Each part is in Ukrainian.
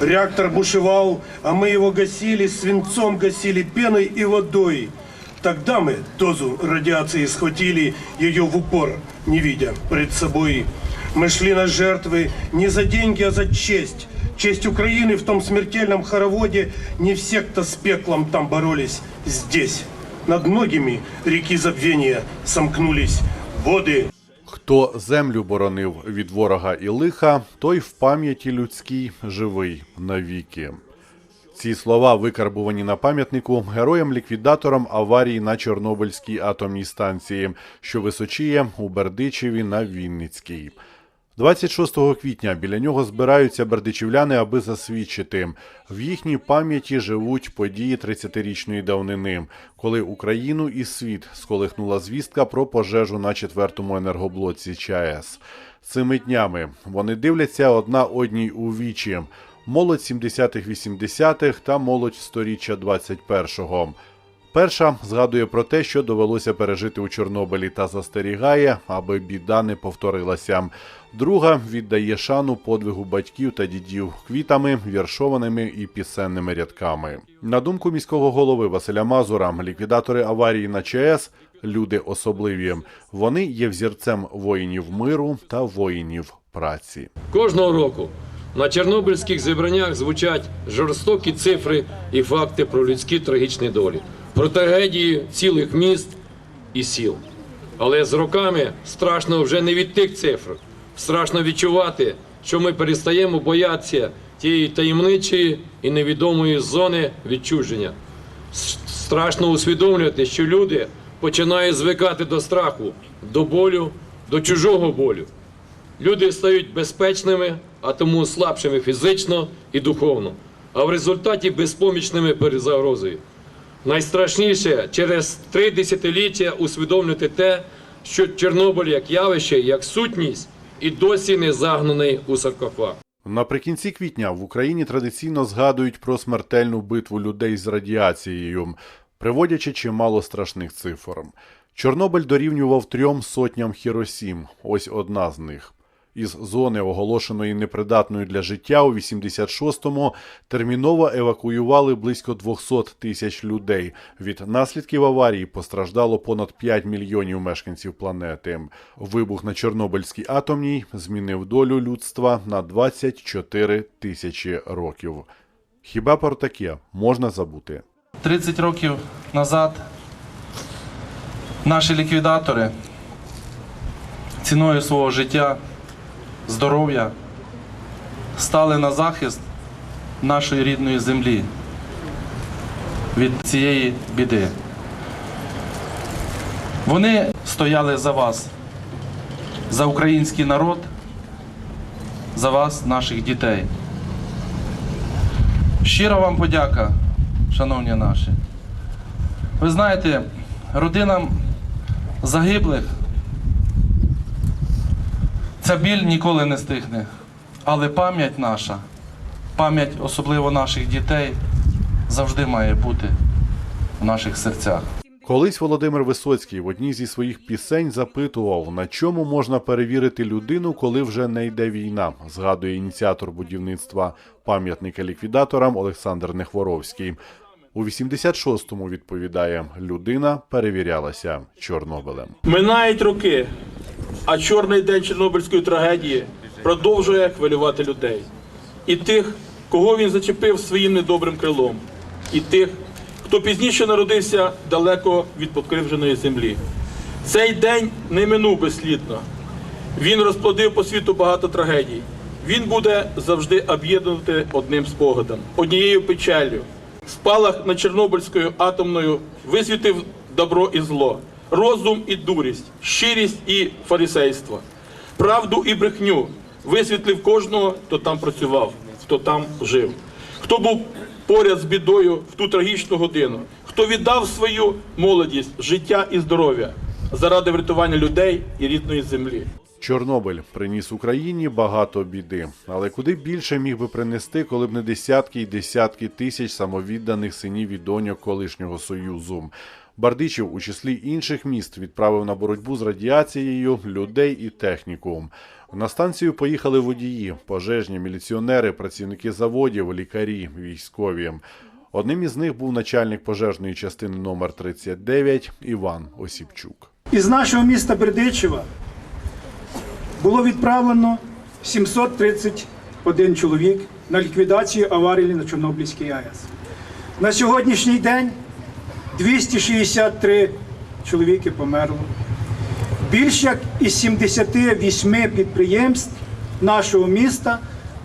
Реактор бушевал, а мы его гасили, свинцом гасили, пеной и водой. Тогда мы дозу радиации схватили, ее в упор, не видя пред собой. Мы шли на жертвы не за деньги, а за честь. Честь Украины в том смертельном хороводе не все, кто с пеклом там боролись, здесь. Над многими реки забвения сомкнулись воды. Хто землю боронив від ворога і лиха, той в пам'яті людській живий навіки. Ці слова викарбувані на пам'ятнику героям-ліквідаторам аварії на Чорнобильській атомній станції, що височіє у Бердичеві на Вінницькій. 26 квітня біля нього збираються бердичівляни, аби засвідчити. В їхній пам'яті живуть події 30-річної давнини, коли Україну і світ сколихнула звістка про пожежу на четвертому енергоблоці ЧАЕС. Цими днями вони дивляться одна одній у вічі. Молодь 70-х-80-х та молодь сторіччя 21-го. Перша згадує про те, що довелося пережити у Чорнобилі та застерігає, аби біда не повторилася. Друга віддає шану подвигу батьків та дідів квітами, віршованими і пісенними рядками. На думку міського голови Василя Мазура, ліквідатори аварії на ЧАЕС люди особливі. Вони є взірцем воїнів миру та воїнів праці. Кожного року на чорнобильських зібраннях звучать жорстокі цифри і факти про людські трагічні долі, про трагедії цілих міст і сіл. Але з роками страшно вже не від тих цифр. Страшно відчувати, що ми перестаємо боятися тієї таємничої і невідомої зони відчуження. Страшно усвідомлювати, що люди починають звикати до страху, до болю, до чужого болю. Люди стають безпечними, а тому слабшими фізично і духовно, а в результаті безпомічними перед загрозою. Найстрашніше через три десятиліття усвідомлювати те, що Чорнобиль як явище, як сутність і досі не загнаний у саркофаг. Наприкінці квітня в Україні традиційно згадують про смертельну битву людей з радіацією, приводячи чимало страшних цифр. Чорнобиль дорівнював трьом сотням Хіросім. Ось одна з них. Із зони, оголошеної непридатною для життя, у 86-му терміново евакуювали близько 200 тисяч людей. Від наслідків аварії постраждало понад 5 мільйонів мешканців планети. Вибух на Чорнобильській атомній змінив долю людства на 24 тисячі років. Хіба про таке можна забути? 30 років назад наші ліквідатори ціною свого життя, здоров'я стали на захист нашої рідної землі від цієї біди. Вони стояли за вас, за український народ, за вас, наших дітей. Щира вам подяка, шановні наші. Ви знаєте, родинам загиблих ця біль ніколи не стихне. Але пам'ять наша, пам'ять особливо наших дітей, завжди має бути в наших серцях. Колись Володимир Висоцький в одній зі своїх пісень запитував, на чому можна перевірити людину, коли вже не йде війна. Згадує ініціатор будівництва пам'ятника ліквідаторам Олександр Нехворовський. У 86-му відповідає, людина перевірялася Чорнобилем. Минають роки, а чорний день Чорнобильської трагедії продовжує хвилювати людей. І тих, кого він зачепив своїм недобрим крилом, і тих, хто пізніше народився далеко від покривженої землі. Цей день не минув безслідно. Він розплодив по світу багато трагедій. Він буде завжди об'єднувати одним спогадом, однією печаллю. Спалах над Чорнобильською атомною висвітив добро і зло, розум і дурість, щирість і фарисейство, правду і брехню. Висвітлив кожного, хто там працював, хто там жив, хто був поряд з бідою в ту трагічну годину, хто віддав свою молодість, життя і здоров'я заради врятування людей і рідної землі. Чорнобиль приніс Україні багато біди, але куди більше міг би принести, коли б не десятки й десятки тисяч самовідданих синів і доньок колишнього союзу. Бардичів у числі інших міст відправив на боротьбу з радіацією людей і техніку. На станцію поїхали водії, пожежні, міліціонери, працівники заводів, лікарі, військові. Одним із них був начальник пожежної частини номер 39 Іван Осіпчук. Із нашого міста Бердичева було відправлено 731 чоловік на ліквідацію аварії на Чорнобильській АЕС. На сьогоднішній день 263 чоловіки померло. Більш як із 78 підприємств нашого міста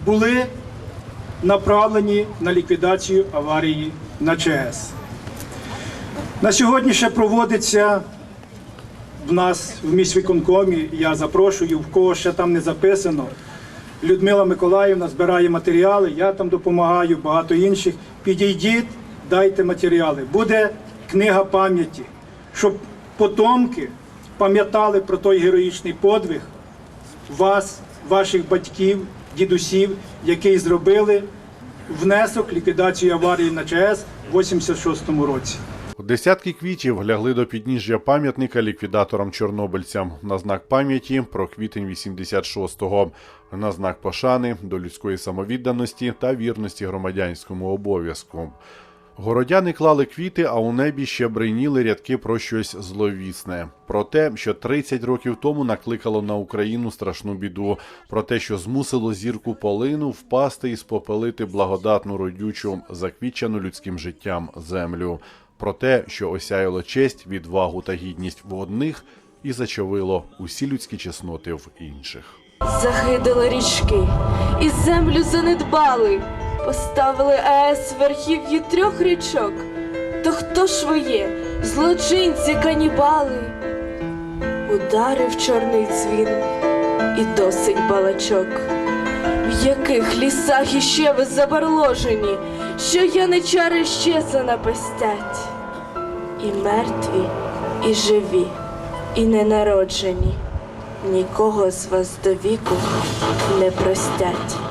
були направлені на ліквідацію аварії на ЧАЕС. На сьогодні ще проводиться в нас в міськвиконкомі, я запрошую, в кого ще там не записано. Людмила Миколаївна збирає матеріали, я там допомагаю, багато інших. Підійдіть, дайте матеріали. Буде книга пам'яті, щоб потомки пам'ятали про той героїчний подвиг вас, ваших батьків, дідусів, який зробили внесок в ліквідацію аварії на ЧАЕС в 86-му році. Десятки квітів лягли до підніжжя пам'ятника ліквідаторам чорнобильцям на знак пам'яті про квітень 86-го, на знак пошани до людської самовідданості та вірності громадянському обов'язку. Городяни клали квіти, а у небі ще бриніли рядки про щось зловісне. Про те, що 30 років тому накликало на Україну страшну біду, про те, що змусило зірку полину впасти і спопелити благодатну родючу, заквічену людським життям землю, про те, що осяяло честь, відвагу та гідність в одних і зачавило усі людські чесноти в інших. Загидали річки, і землю занедбали, поставили АЕС в верхів'ї трьох річок. То хто ж ви є, злочинці, канібали? Ударив чорний дзвін і досить балачок. В яких лісах іще ви забарложені, що яничари ще занапестять? І мертві, і живі, і ненароджені нікого з вас до віку не простять.